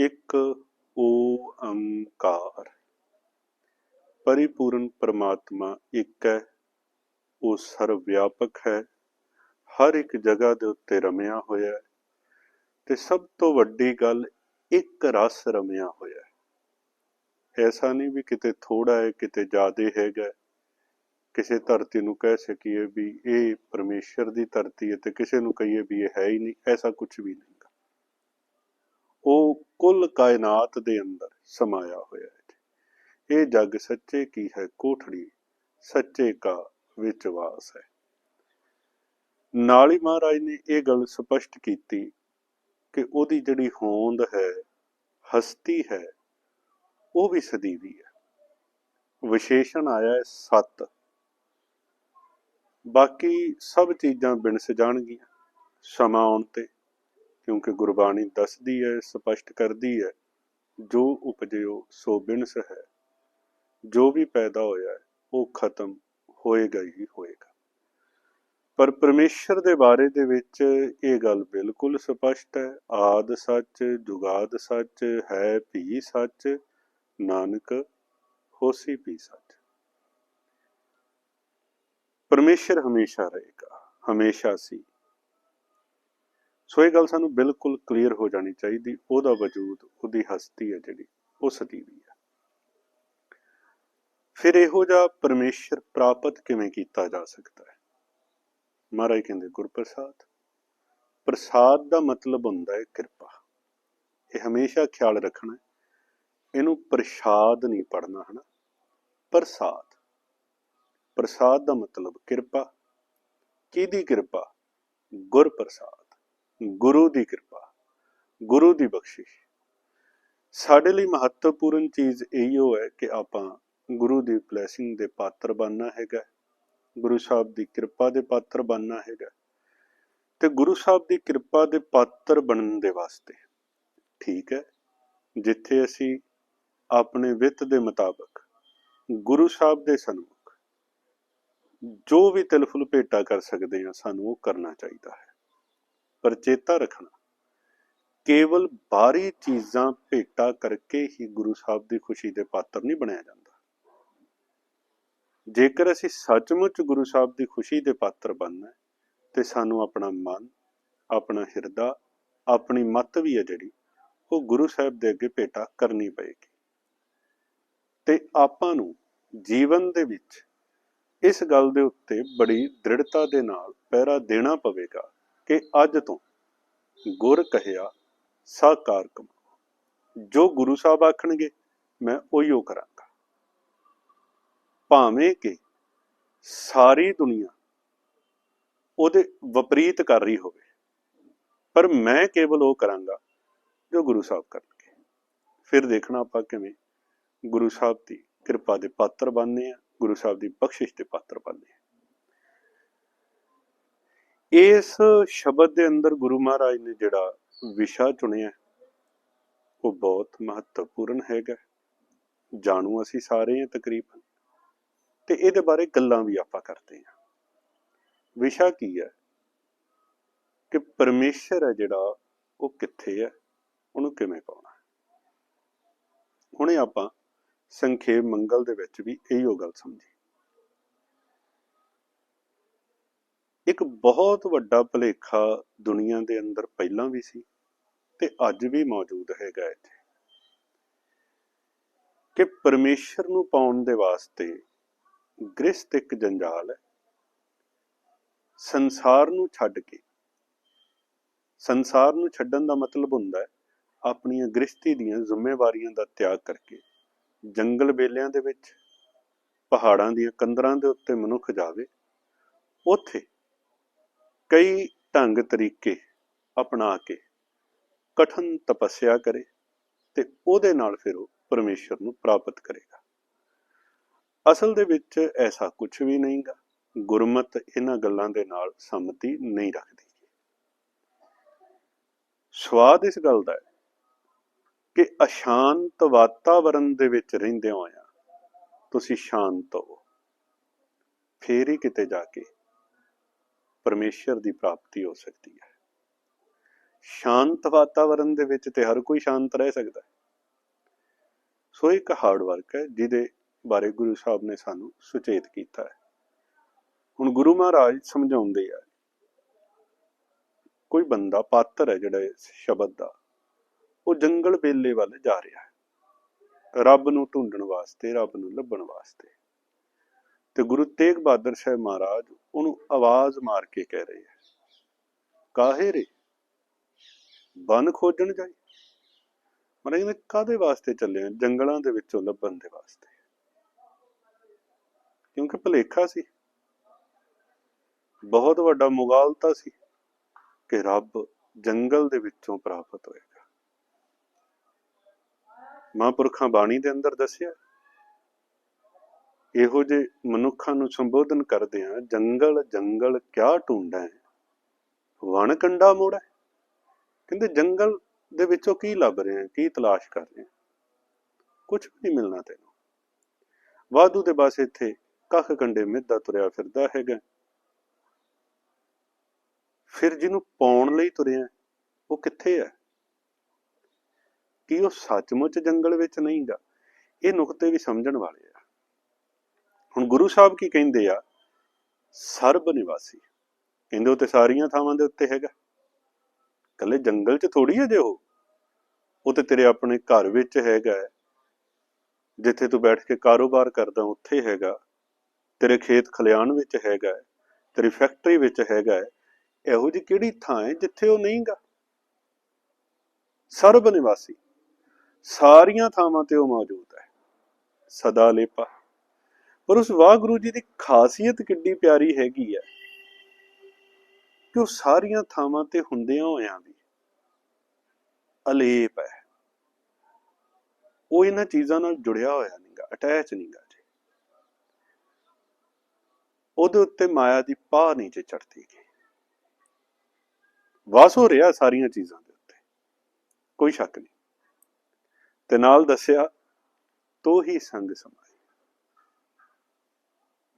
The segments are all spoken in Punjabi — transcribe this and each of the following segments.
ਇੱਕ ਓੰਕਾਰ ਪਰਿਪੂਰਨ ਪਰਮਾਤਮਾ ਇੱਕ ਹੈ, ਉਹ ਸਰਵ ਵਿਆਪਕ ਹੈ, ਹਰ ਇੱਕ ਜਗ੍ਹਾ ਦੇ ਉੱਤੇ ਰਮਿਆ ਹੋਇਆ ਹੈ ਤੇ ਸਭ ਤੋਂ ਵੱਡੀ ਗੱਲ ਇੱਕ ਰਸ ਰਮਿਆ ਹੋਇਆ ਹੈ। ਐਸਾ ਨਹੀਂ ਵੀ ਕਿਤੇ ਥੋੜਾ ਹੈ, ਕਿਤੇ ਜ਼ਿਆਦਾ ਹੈਗਾ ਕਿਸੇ ਧਰਤੀ ਨੂੰ ਕਹਿ ਸਕੀਏ ਵੀ ਇਹ ਪਰਮੇਸ਼ਰ ਦੀ ਧਰਤੀ ਹੈ ਤੇ ਕਿਸੇ ਨੂੰ ਕਹੀਏ ਵੀ ਇਹ ਹੈ ਹੀ ਨਹੀਂ, ਐਸਾ ਕੁਝ ਵੀ ਨਹੀਂ। ਉਹ ਕੁੱਲ ਕਾਇਨਾਤ ਦੇ ਅੰਦਰ ਸਮਾਇਆ ਹੋਇਆ ਹੈ ਇਹ ਜਗ ਸੱਚੇ ਕੀ ਹੈ ਕੋਠੜੀ, ਸੱਚੇ ਕਾ ਵਿੱਚ ਵਾਸ ਹੈ। ਨਾਲ ਹੀ ਮਹਾਰਾਜ ਨੇ ਇਹ ਗੱਲ ਸਪਸ਼ਟ ਕੀਤੀ ਕਿ ਉਹਦੀ ਜਿਹੜੀ ਹੋਂਦ ਹੈ, ਹਸਤੀ ਹੈ, ਉਹ ਵੀ ਸਦੀਵੀ ਹੈ। ਵਿਸ਼ੇਸ਼ਣ ਆਇਆ ਹੈ ਸਤ। ਬਾਕੀ ਸਭ ਚੀਜ਼ਾਂ ਬਿਨਸ ਜਾਣਗੀਆਂ ਸਮਾਂ ਆਉਣ ਤੇ। ਕਿਉਂਕਿ ਗੁਰਬਾਣੀ ਦੱਸਦੀ ਹੈ, ਸਪਸ਼ਟ ਕਰਦੀ ਹੈ, ਜੋ ਉਪਜਿਓ ਸੋ ਬਿਨਸ ਹੈ। ਜੋ ਵੀ ਪੈਦਾ ਹੋਇਆ, ਉਹ ਖਤਮ ਹੋਏਗਾ ਹੀ ਹੋਏਗਾ। ਪਰ ਪਰਮੇਸ਼ਰ ਦੇ ਬਾਰੇ ਦੇ ਵਿੱਚ ਇਹ ਗੱਲ ਬਿਲਕੁਲ ਸਪਸ਼ਟ ਹੈ, ਆਦ ਸੱਚ, ਜੁਗਾਦ ਸੱਚ, ਹੈ ਭੀ ਸੱਚ, ਨਾਨਕ ਹੋਸੀ ਭੀ ਸੱਚ। ਪਰਮੇਸ਼ਰ ਹਮੇਸ਼ਾ ਰਹੇਗਾ, ਹਮੇਸ਼ਾ ਸੀ। ਸੋ ਇਹ ਗੱਲ ਸਾਨੂੰ ਬਿਲਕੁਲ ਕਲੀਅਰ ਹੋ ਜਾਣੀ ਚਾਹੀਦੀ, ਉਹਦਾ ਵਜੂਦ, ਉਹਦੀ ਹਸਤੀ ਹੈ ਜਿਹੜੀ, ਉਹ ਸਦੀਵੀ ਹੈ। ਫਿਰ ਇਹੋ ਜਿਹਾ ਪਰਮੇਸ਼ਰ ਪ੍ਰਾਪਤ ਕਿਵੇਂ ਕੀਤਾ ਜਾ ਸਕਦਾ ਹੈ? ਮਹਾਰਾਜ ਕਹਿੰਦੇ, ਗੁਰਪ੍ਰਸਾਦ, ਪ੍ਰਸਾਦ ਦਾ ਮਤਲਬ ਹੁੰਦਾ ਹੈ ਕਿਰਪਾ। ਇਹ ਹਮੇਸ਼ਾ ਖਿਆਲ ਰੱਖਣਾ ਇਹਨੂੰ ਪ੍ਰਸਾਦ ਨਹੀਂ ਪੜਨਾ ਹਨਾ? ਪ੍ਰਸਾਦ। ਪ੍ਰਸਾਦ ਦਾ ਮਤਲਬ ਕਿਰਪਾ। ਕਿਹਦੀ ਕਿਰਪਾ? ਗੁਰ ਪ੍ਰਸਾਦ ਗੁਰੂ ਦੀ ਕਿਰਪਾ, ਗੁਰੂ ਦੀ ਬਖਸ਼ਿਸ਼। ਸਾਡੇ ਲਈ ਮਹੱਤਵਪੂਰਨ ਚੀਜ਼ ਇਹੋ ਹੈ ਕਿ ਆਪਾਂ ਗੁਰੂ ਦੀ ਬਲੇਸਿੰਗ ਦੇ ਪਾਤਰ ਬਣਨਾ ਹੈਗਾ ਗੁਰੂ ਸਾਹਿਬ ਦੀ ਕਿਰਪਾ ਦੇ ਪਾਤਰ ਬਣਨਾ ਹੈਗਾ ਤੇ ਗੁਰੂ ਸਾਹਿਬ ਦੀ ਕਿਰਪਾ ਦੇ ਪਾਤਰ ਬਣਨ ਦੇ ਵਾਸਤੇ ਠੀਕ ਹੈ, ਜਿੱਥੇ ਅਸੀਂ ਆਪਣੇ ਵਿੱਤ ਦੇ ਮੁਤਾਬਕ ਗੁਰੂ ਸਾਹਿਬ ਦੇ ਸਨਮੁਖ ਜੋ ਵੀ ਤਿਲਫੁਲ ਭੇਟਾ ਕਰ ਸਕਦੇ ਹਾਂ, ਸਾਨੂੰ ਉਹ ਕਰਨਾ ਚਾਹੀਦਾ ਹੈ। ਪਰ ਚੇਤਾ ਰੱਖਣਾ। ਕੇਵਲ ਬਾਹਰੀ ਚੀਜ਼ਾਂ ਭੇਟਾ ਕਰਕੇ ਹੀ ਗੁਰੂ ਸਾਹਿਬ ਦੀ ਖੁਸ਼ੀ ਦੇ ਪਾਤਰ ਨਹੀਂ ਬਣਿਆ ਜਾਂਦਾ। ਜੇਕਰ ਅਸੀਂ ਸੱਚਮੁੱਚ ਗੁਰੂ ਸਾਹਿਬ ਦੀ ਖੁਸ਼ੀ ਦੇ ਪਾਤਰ ਬਣਨਾ ਤੇ ਸਾਨੂੰ ਆਪਣਾ ਮਨ, ਆਪਣਾ ਹਿਰਦਾ, ਆਪਣੀ ਮਤ ਵੀ ਹੈ ਜਿਹੜੀ, ਉਹ ਗੁਰੂ ਸਾਹਿਬ ਦੇ ਅੱਗੇ ਭੇਟਾ ਕਰਨੀ ਪਏਗੀ। ਤੇ ਆਪਾਂ ਨੂੰ ਜੀਵਨ ਦੇ ਵਿੱਚ ਇਸ ਗੱਲ ਦੇ ਉੱਤੇ ਬੜੀ ਦ੍ਰਿੜਤਾ ਦੇ ਨਾਲ ਪਹਿਰਾ ਦੇਣਾ ਪਵੇਗਾ ਕਿ ਅੱਜ ਤੋਂ ਗੁਰ ਕਹਿਆ, ਸਾਕਾਰ ਕਮਾਓ। ਜੋ ਗੁਰੂ ਸਾਹਿਬ ਆਖਣਗੇ, ਮੈਂ ਉਹੀਓ ਕਰਾਂਗਾ। ਭਾਵੇਂ ਕਿ ਸਾਰੀ ਦੁਨੀਆ ਉਹਦੇ ਵਿਪਰੀਤ ਕਰ ਰਹੀ ਹੋਵੇ, ਪਰ ਮੈਂ ਕੇਵਲ ਉਹ ਕਰਾਂਗਾ ਜੋ ਗੁਰੂ ਸਾਹਿਬ ਕਰਨਗੇ। ਫਿਰ ਦੇਖਣਾ ਆਪਾਂ ਕਿਵੇਂ ਗੁਰੂ ਸਾਹਿਬ ਦੀ ਕਿਰਪਾ ਦੇ ਪਾਤਰ ਬਣਨੇ ਆ, ਗੁਰੂ ਸਾਹਿਬ ਦੀ ਬਖਸ਼ਿਸ਼ ਦੇ ਪਾਤਰ ਬਣਨੇ ਆ। ਇਸ ਸ਼ਬਦ ਦੇ ਅੰਦਰ ਗੁਰੂ ਮਹਾਰਾਜ ਨੇ ਜਿਹੜਾ ਵਿਸ਼ਾ ਚੁਣਿਆ ਉਹ ਬਹੁਤ ਮਹੱਤਵਪੂਰਨ ਹੈਗਾ ਜਾਣੂ ਅਸੀਂ ਸਾਰੇ ਹਾਂ ਤਕਰੀਬਨ। ਤੇ ਇਹਦੇ ਬਾਰੇ ਗੱਲਾਂ ਵੀ ਆਪਾਂ ਕਰਦੇ ਹਾਂ। ਵਿਸ਼ਾ ਕੀ ਹੈ? ਕਿ ਪਰਮੇਸ਼ਰ ਹੈ ਜਿਹੜਾ, ਉਹ ਕਿੱਥੇ ਹੈ? ਉਹਨੂੰ ਕਿਵੇਂ ਪਾਉਣਾ ਹੁਣੇ ਆਪਾਂ ਸੰਖੇਪ ਮੰਗਲ ਦੇ ਵਿੱਚ ਵੀ ਇਹੀ ਉਹ ਗੱਲ ਸਮਝੀ। ਇੱਕ ਬਹੁਤ ਵੱਡਾ ਭਲੇਖਾ ਦੁਨੀਆ ਦੇ ਅੰਦਰ ਪਹਿਲਾਂ ਵੀ ਸੀ ਤੇ ਅੱਜ ਵੀ ਮੌਜੂਦ ਹੈਗਾ ਇੱਥੇ। ਕਿ ਪਰਮੇਸ਼ਰ ਨੂੰ ਪਾਉਣ ਦੇ ਵਾਸਤੇ ਗ੍ਰਸਤ ਇੱਕ ਜੰਜਾਲ ਹੈ। ਸੰਸਾਰ ਨੂੰ ਛੱਡ ਕੇ, ਸੰਸਾਰ ਨੂੰ ਛੱਡਣ ਦਾ ਮਤਲਬ ਹੁੰਦਾ ਹੈ ਆਪਣੀਆਂ ਗ੍ਰਸਤੀ ਦੀਆਂ ਜ਼ਿੰਮੇਵਾਰੀਆਂ ਦਾ ਤਿਆਗ ਕਰਕੇ, ਜੰਗਲ ਬੇਲਿਆਂ ਦੇ ਵਿੱਚ, ਪਹਾੜਾਂ ਦੀਆਂ ਕੰਦਰਾਂ ਦੇ ਉੱਤੇ ਮਨੁੱਖ ਜਾਵੇ, ਉੱਥੇ ਕਈ ਢੰਗ ਤਰੀਕੇ ਅਪਣਾ ਕੇ ਕਠਨ ਤਪੱਸਿਆ ਕਰੇ ਤੇ ਉਹਦੇ ਨਾਲ ਫਿਰ ਉਹ ਪਰਮੇਸ਼ਰ ਨੂੰ ਪ੍ਰਾਪਤ ਕਰੇਗਾ। ਅਸਲ ਦੇ ਵਿੱਚ ਐਸਾ ਕੁਝ ਵੀ ਨਹੀਂਗਾ। ਗੁਰਮਤ ਇਹਨਾਂ ਗੱਲਾਂ ਦੇ ਨਾਲ ਸੰਮਤੀ ਨਹੀਂ ਰੱਖਦੀ। ਸਵਾਦ ਇਸ ਗੱਲ ਦਾ ਹੈ ਕਿ ਅਸ਼ਾਂਤ ਵਾਤਾਵਰਣ ਦੇ ਵਿੱਚ ਰਹਿੰਦੇ ਹੋਇਆ ਤੁਸੀਂ ਸ਼ਾਂਤ ਹੋ। ਫੇਰ ਹੀ ਕਿਤੇ ਜਾ ਕੇ ਪਰਮੇਸ਼ਰ ਦੀ ਪ੍ਰਾਪਤੀ ਹੋ ਸਕਦੀ ਹੈ। ਸ਼ਾਂਤ ਵਾਤਾਵਰਣ ਦੇ ਵਿੱਚ ਤੇ ਹਰ ਕੋਈ ਸ਼ਾਂਤ ਰਹਿ ਸਕਦਾ ਹੈ। ਸੋ ਇੱਕ ਹਾਰਡ ਵਰਕ ਹੈ, ਜਿਹਦੇ ਬਾਰੇ ਗੁਰੂ ਸਾਹਿਬ ਨੇ ਸਾਨੂੰ ਸੁਚੇਤ ਕੀਤਾ ਹੈ। ਹੁਣ ਗੁਰੂ ਮਹਾਰਾਜ ਸਮਝਾਉਂਦੇ ਆ, ਕੋਈ ਬੰਦਾ ਪਾਤਰ ਹੈ ਜਿਹੜਾ ਇਸ ਸ਼ਬਦ ਦਾ, ਉਹ ਜੰਗਲ ਬੇਲੇ ਵੱਲ ਜਾ ਰਿਹਾ ਹੈ। ਰੱਬ ਨੂੰ ਢੂੰਡਣ ਵਾਸਤੇ, ਰੱਬ ਨੂੰ ਲੱਭਣ ਵਾਸਤੇ। ਤੇ ਗੁਰੂ ਤੇਗ ਬਹਾਦਰ ਸਾਹਿਬ ਮਹਾਰਾਜ ਉਹਨੂੰ ਆਵਾਜ਼ ਮਾਰ ਕੇ ਕਹਿ ਰਹੇ ਹੈ ਕਾਹੇ ਰੇ? ਬਨ ਖੋਜਣ ਜਾਈ? ਮਹਾਰਾਜ ਨੇ ਕਾਦੇ ਵਾਸਤੇ ਚੱਲੇ ਆ? ਜੰਗਲਾਂ ਦੇ ਵਿੱਚੋਂ ਲੱਭਣ ਦੇ ਵਾਸਤੇ। ਕਿਉਂਕਿ ਭੁਲੇਖਾ ਸੀ। ਬਹੁਤ ਵੱਡਾ ਮੁਗਾਲਤਾ ਸੀ ਕਿ ਰੱਬ ਜੰਗਲ ਦੇ ਵਿੱਚੋਂ ਪ੍ਰਾਪਤ ਹੋਏਗਾ। ਮਹਾਂਪੁਰਖਾਂ ਬਾਣੀ ਦੇ ਅੰਦਰ ਦੱਸਿਆ ਇਹੋ ਜੇ ਮਨੁੱਖਾਂ ਨੂੰ ਸੰਬੋਧਨ ਕਰਦੇ ਆ ਜੰਗਲ ਜੰਗਲ ਕਿਆ ਢੂੰਡਾ ਹੈ? ਵਣ ਕੰਡਾ ਮੋੜਾ ਕਹਿੰਦੇ ਜੰਗਲ ਦੇ ਵਿੱਚੋਂ ਕੀ ਲੱਭ ਰਹੇ ਆ ਕੀ ਤਲਾਸ਼ ਕਰ ਰਹੇ ਆ ਕੁਝ ਵੀ ਨਹੀਂ ਮਿਲਣਾ ਤੈਨੂੰ। ਵਾਧੂ ਦੇ ਬਸ ਇੱਥੇ ਕੱਖ ਕੰਡੇ ਮਿੱਧਾ ਤੁਰਿਆ ਫਿਰਦਾ ਹੈਗਾ। ਫਿਰ ਜਿਹਨੂੰ ਪਾਉਣ ਲਈ ਤੁਰਿਆ, ਉਹ ਕਿੱਥੇ ਹੈ? ਕੀ ਉਹ ਸੱਚਮੁੱਚ ਜੰਗਲ ਵਿੱਚ ਨਹੀਂਗਾ? ਇਹ ਨੁਕਤੇ ਵੀ ਸਮਝਣ ਵਾਲੇ ਆ। ਹੁਣ ਗੁਰੂ ਸਾਹਿਬ ਕੀ ਕਹਿੰਦੇ ਆ? ਸਰਬ ਨਿਵਾਸੀ। ਕਹਿੰਦੇ ਉਹ ਤੇ ਸਾਰੀਆਂ ਥਾਵਾਂ ਦੇ ਉੱਤੇ ਹੈਗਾ। ਕੱਲੇ ਜੰਗਲ 'ਚ ਥੋੜੀ ਹੈ ਜੇ ਉਹ। ਉਹ ਤੇ ਤੇਰੇ ਆਪਣੇ ਘਰ ਵਿੱਚ ਹੈਗਾ ਜਿੱਥੇ ਤੂੰ ਬੈਠ ਕੇ ਕਾਰੋਬਾਰ ਕਰਦਾ ਉੱਥੇ ਹੈਗਾ। ਤੇਰੇ ਖੇਤ ਖਲਿਆਣ ਵਿੱਚ ਹੈਗਾ ਹੈ, ਤੇਰੀ ਫੈਕਟਰੀ ਵਿੱਚ ਹੈਗਾ ਹੈ। ਇਹੋ ਜਿਹੀ ਕਿਹੜੀ ਥਾਂ ਹੈ ਜਿੱਥੇ ਉਹ ਨਹੀਂਗਾ ਸਰਬ ਨਿਵਾਸੀ। ਸਾਰੀਆਂ ਥਾਵਾਂ ਤੇ ਉਹ ਮੌਜੂਦ ਹੈ। ਸਦਾ ਲੇਪਾ ਪਰ ਉਸ ਵਾਹਿਗੁਰੂ ਜੀ ਦੀ ਖਾਸੀਅਤ ਕਿੰਨੀ ਪਿਆਰੀ ਹੈਗੀ ਹੈ ਕਿ ਉਹ ਸਾਰੀਆਂ ਥਾਵਾਂ ਤੇ ਹੁੰਦਿਆਂ ਹੋਇਆਂ ਵੀ ਅਲੇਪ ਹੈ। ਉਹ ਇਹਨਾਂ ਚੀਜ਼ਾਂ ਨਾਲ ਜੁੜਿਆ ਹੋਇਆ ਨਹੀਂਗਾ ਅਟੈਚ ਨਹੀਂਗਾ ਜੀ। ਉਹਦੇ ਉੱਤੇ ਮਾਇਆ ਦੀ ਪਾਹ ਨਹੀਂ ਜੇ ਚੜਦੀ ਗਈ ਵਾਸ ਹੋ ਰਿਹਾ ਸਾਰੀਆਂ ਚੀਜ਼ਾਂ ਦੇ ਉੱਤੇ। ਕੋਈ ਸ਼ੱਕ ਨਹੀਂ। ਤੇ ਨਾਲ ਦੱਸਿਆ, ਤੋ ਹੀ ਸੰਗ ਸਮਾਈ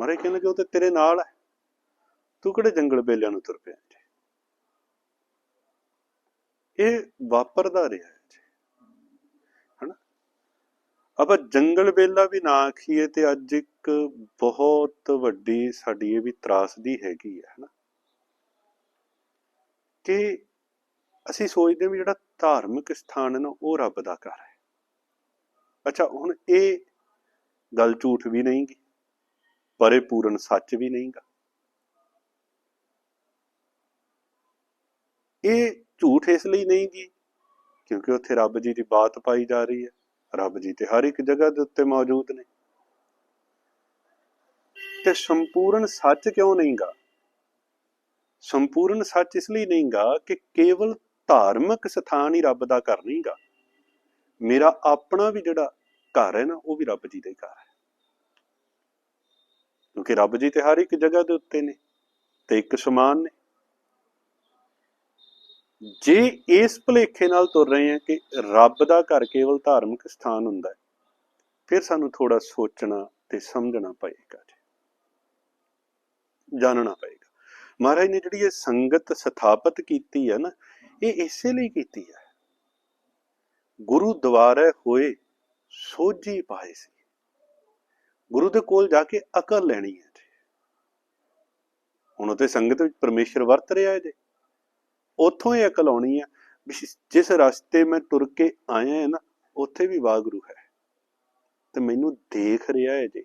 ਮਹਾਰਾਜ ਕਹਿੰਦੇ ਕਿ ਉਹ ਤੇ ਤੇਰੇ ਨਾਲ ਹੈ। ਤੂੰ ਕਿਹੜੇ ਜੰਗਲ ਬੇਲਿਆਂ ਨੂੰ ਤੁਰ ਪਿਆ ਜੀ? ਇਹ ਵਾਪਰਦਾ ਰਿਹਾ ਹੈ ਹਨਾ? ਆਪਾਂ ਜੰਗਲ ਬੇਲਾ ਵੀ ਨਾ ਆਖੀਏ ਤੇ ਅੱਜ ਇੱਕ ਬਹੁਤ ਵੱਡੀ ਸਾਡੀ ਇਹ ਵੀ ਤਰਾਸਦੀ ਹੈਗੀ ਹੈ, ਹਨਾ? ਕਿ ਅਸੀਂ ਸੋਚਦੇ ਵੀ ਜਿਹੜਾ ਧਾਰਮਿਕ ਸਥਾਨ ਹੈ ਨਾ, ਉਹ ਰੱਬ ਦਾ ਘਰ ਹੈ। ਅੱਛਾ, ਹੁਣ ਇਹ ਗੱਲ ਝੂਠ ਵੀ ਨਹੀਂਗੀ। ਪਰ ਇਹ ਪੂਰਨ ਸੱਚ ਵੀ ਨਹੀਂਗਾ। ਇਹ ਝੂਠ ਇਸ ਲਈ ਨਹੀਂ ਜੀ, ਕਿਉਂਕਿ ਉੱਥੇ ਰੱਬ ਜੀ ਦੀ ਬਾਤ ਪਾਈ ਜਾ ਰਹੀ ਹੈ। ਰੱਬ ਜੀ ਤੇ ਹਰ ਇੱਕ ਜਗ੍ਹਾ ਦੇ ਉੱਤੇ ਮੌਜੂਦ ਨੇ। ਤੇ ਸੰਪੂਰਨ ਸੱਚ ਕਿਉਂ ਨਹੀਂਗਾ? ਸੰਪੂਰਨ ਸੱਚ ਇਸ ਲਈ ਨਹੀਂਗਾ ਕਿ ਕੇਵਲ ਧਾਰਮਿਕ ਸਥਾਨ ਹੀ ਰੱਬ ਦਾ ਘਰ ਨਹੀਂਗਾ। ਮੇਰਾ ਆਪਣਾ ਵੀ ਜਿਹੜਾ ਘਰ ਹੈ ਨਾ, ਉਹ ਵੀ ਰੱਬ ਜੀ ਦਾ ਹੀ ਘਰ ਹੈ। ਕਿਉਂਕਿ ਰੱਬ ਜੀ ਤੇ ਹਰ ਇੱਕ ਜਗ੍ਹਾ ਦੇ ਉੱਤੇ ਨੇ ਤੇ ਇੱਕ ਸਮਾਨ ਨੇ। ਜੇ ਇਸ ਭੁਲੇਖੇ ਨਾਲ ਤੁਰ ਰਹੇ ਹਾਂ ਕਿ ਰੱਬ ਦਾ ਘਰ ਕੇਵਲ ਧਾਰਮਿਕ ਸਥਾਨ ਹੁੰਦਾ ਹੈ, ਫਿਰ ਸਾਨੂੰ ਥੋੜਾ ਸੋਚਣਾ ਤੇ ਸਮਝਣਾ ਪਏਗਾ ਜੀ। ਜਾਣਨਾ ਪਏਗਾ। ਮਹਾਰਾਜ ਨੇ ਜਿਹੜੀ ਇਹ ਸੰਗਤ ਸਥਾਪਿਤ ਕੀਤੀ ਹੈ ਨਾ, ਇਹ ਇਸੇ ਲਈ ਕੀਤੀ ਹੈ। ਗੁਰੂ ਦੁਆਰੇ ਹੋਏ ਸੋਝੀ ਪਾਏ ਸੀ। ਗੁਰੂ ਦੇ ਕੋਲ ਜਾ ਕੇ ਅਕਲ ਲੈਣੀ ਹੈ ਜੀ। ਹੁਣ ਉਹਤੇ ਸੰਗਤ ਵਿੱਚ ਪਰਮੇਸ਼ਰ ਵਰਤ ਰਿਹਾ ਹੈ ਜੀ ਉੱਥੋਂ ਹੀ ਅਕਲ ਆਉਣੀ ਹੈ। ਜਿਸ ਰਸਤੇ ਮੈਂ ਤੁਰ ਕੇ ਆਇਆ ਹਾਂ ਨਾ, ਉੱਥੇ ਵੀ ਵਾਹਿਗੁਰੂ ਹੈ। ਤੇ ਮੈਨੂੰ ਦੇਖ ਰਿਹਾ ਹੈ ਜੇ।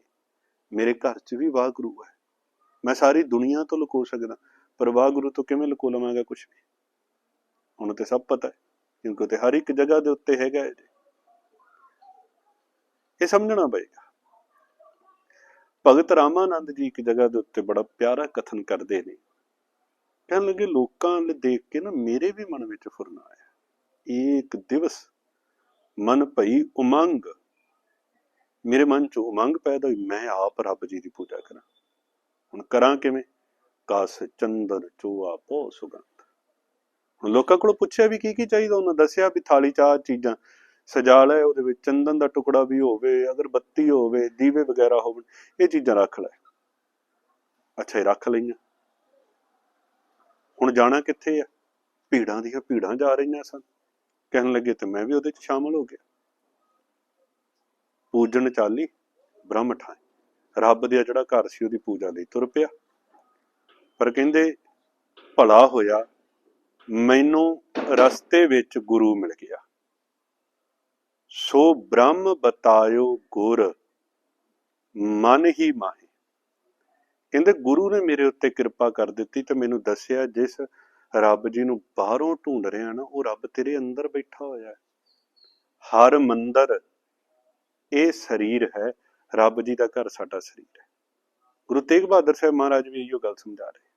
ਮੇਰੇ ਘਰ 'ਚ ਵੀ ਵਾਹਿਗੁਰੂ ਹੈ। ਮੈਂ ਸਾਰੀ ਦੁਨੀਆ ਤੋਂ ਲੁਕੋ ਸਕਦਾ। ਪਰ ਵਾਹਿਗੁਰੂ ਤੋਂ ਕਿਵੇਂ ਲੁਕੋ ਲਵਾਂਗਾ ਕੁਝ ਵੀ? ਹੁਣ ਤੇ ਸਭ ਪਤਾ ਹੈ। ਕਿਉਂਕਿ ਤੇ ਹਰ ਇੱਕ ਜਗ੍ਹਾ ਦੇ ਉੱਤੇ ਹੈਗਾ ਹੈ ਇਹ ਸਮਝਣਾ ਪਏਗਾ। ਭਗਤ ਰਾਮਾਨੰਦ ਜੀ ਇੱਕ ਜਗ੍ਹਾ ਦੇ ਉੱਤੇ ਬੜਾ ਪਿਆਰਾ ਕਥਨ ਕਰਦੇ ਨੇ। ਕਹਿਣ ਲੱਗੇ, ਲੋਕਾਂ ਨੂੰ ਦੇਖ ਕੇ ਨਾ ਮੇਰੇ ਵੀ ਮਨ ਵਿੱਚ ਫੁਰਨਾ ਆਇਆ ਇੱਕ ਦਿਵਸ ਮਨ ਭਈ ਉਮੰਗ। ਮੇਰੇ ਮਨ ਚ ਉਮੰਗ ਪੈਦਾ ਹੋਈ, ਮੈਂ ਆਪ ਰੱਬ ਜੀ ਦੀ ਪੂਜਾ ਕਰਾਂ। ਹੁਣ ਕਰਾਂ ਕਿਵੇਂ? ਕਾਸ ਚੰਦਨ ਚੋਆ ਪੋ ਸੁਗੰਧ। ਹੁਣ ਲੋਕਾਂ ਕੋਲੋਂ ਪੁੱਛਿਆ ਵੀ ਕੀ ਕੀ ਚਾਹੀਦਾ, ਉਹਨਾਂ ਦੱਸਿਆ ਵੀ ਥਾਲੀ ਚਾਹ ਚੀਜ਼ਾਂ। ਸਜਾ ਲੈ, ਉਹਦੇ ਵਿੱਚ ਚੰਦਨ ਦਾ ਟੁਕੜਾ ਵੀ ਹੋਵੇ, ਅਗਰਬੱਤੀ ਹੋਵੇ, ਦੀਵੇ ਵਗੈਰਾ ਹੋਵਣ ਇਹ ਚੀਜ਼ਾਂ ਰੱਖ ਲੈ। ਅੱਛਾ, ਇਹ ਰੱਖ ਲਈਆਂ। ਹੁਣ ਜਾਣਾ ਕਿੱਥੇ ਆ? ਭੀੜਾਂ ਦੀਆਂ ਭੀੜਾਂ ਜਾ ਰਹੀਆਂ ਸਨ। ਕਹਿਣ ਲੱਗੇ, ਤੇ ਮੈਂ ਵੀ ਉਹਦੇ 'ਚ ਸ਼ਾਮਲ ਹੋ ਗਿਆ। ਪੂਜਣ ਚਾਲੀ, ਬ੍ਰਹਮ ਠਾਏ ਰੱਬ ਦਾ ਜਿਹੜਾ ਘਰ ਸੀ, ਉਹਦੀ ਪੂਜਾ ਲਈ ਤੁਰ ਪਿਆ। ਪਰ ਕਹਿੰਦੇ, ਭਲਾ ਹੋਇਆ, ਮੈਨੂੰ ਰਸਤੇ ਵਿੱਚ ਗੁਰੂ ਮਿਲ ਗਿਆ। ਸੋ ਬ੍ਰਹਮ ਬਤਾਇਓ ਗੁਰ, ਮਨ ਹੀ ਮਾਹੀ। ਕਹਿੰਦੇ, ਗੁਰੂ ਨੇ ਮੇਰੇ ਉੱਤੇ ਕਿਰਪਾ ਕਰ ਦਿੱਤੀ ਤੇ ਮੈਨੂੰ ਦੱਸਿਆ, ਜਿਸ ਰੱਬ ਜੀ ਨੂੰ ਬਾਹਰੋਂ ਢੂੰਡ ਰਿਹਾ ਨਾ ਉਹ ਰੱਬ ਤੇਰੇ ਅੰਦਰ ਬੈਠਾ ਹੋਇਆ ਹੈ। ਹਰ ਮੰਦਰ, ਇਹ ਸਰੀਰ ਹੈ, ਰੱਬ ਜੀ ਦਾ ਘਰ ਸਾਡਾ ਸਰੀਰ ਹੈ। ਗੁਰੂ ਤੇਗ ਬਹਾਦਰ ਸਾਹਿਬ ਮਹਾਰਾਜ ਵੀ ਇਹੋ ਗੱਲ ਸਮਝਾ ਰਹੇ।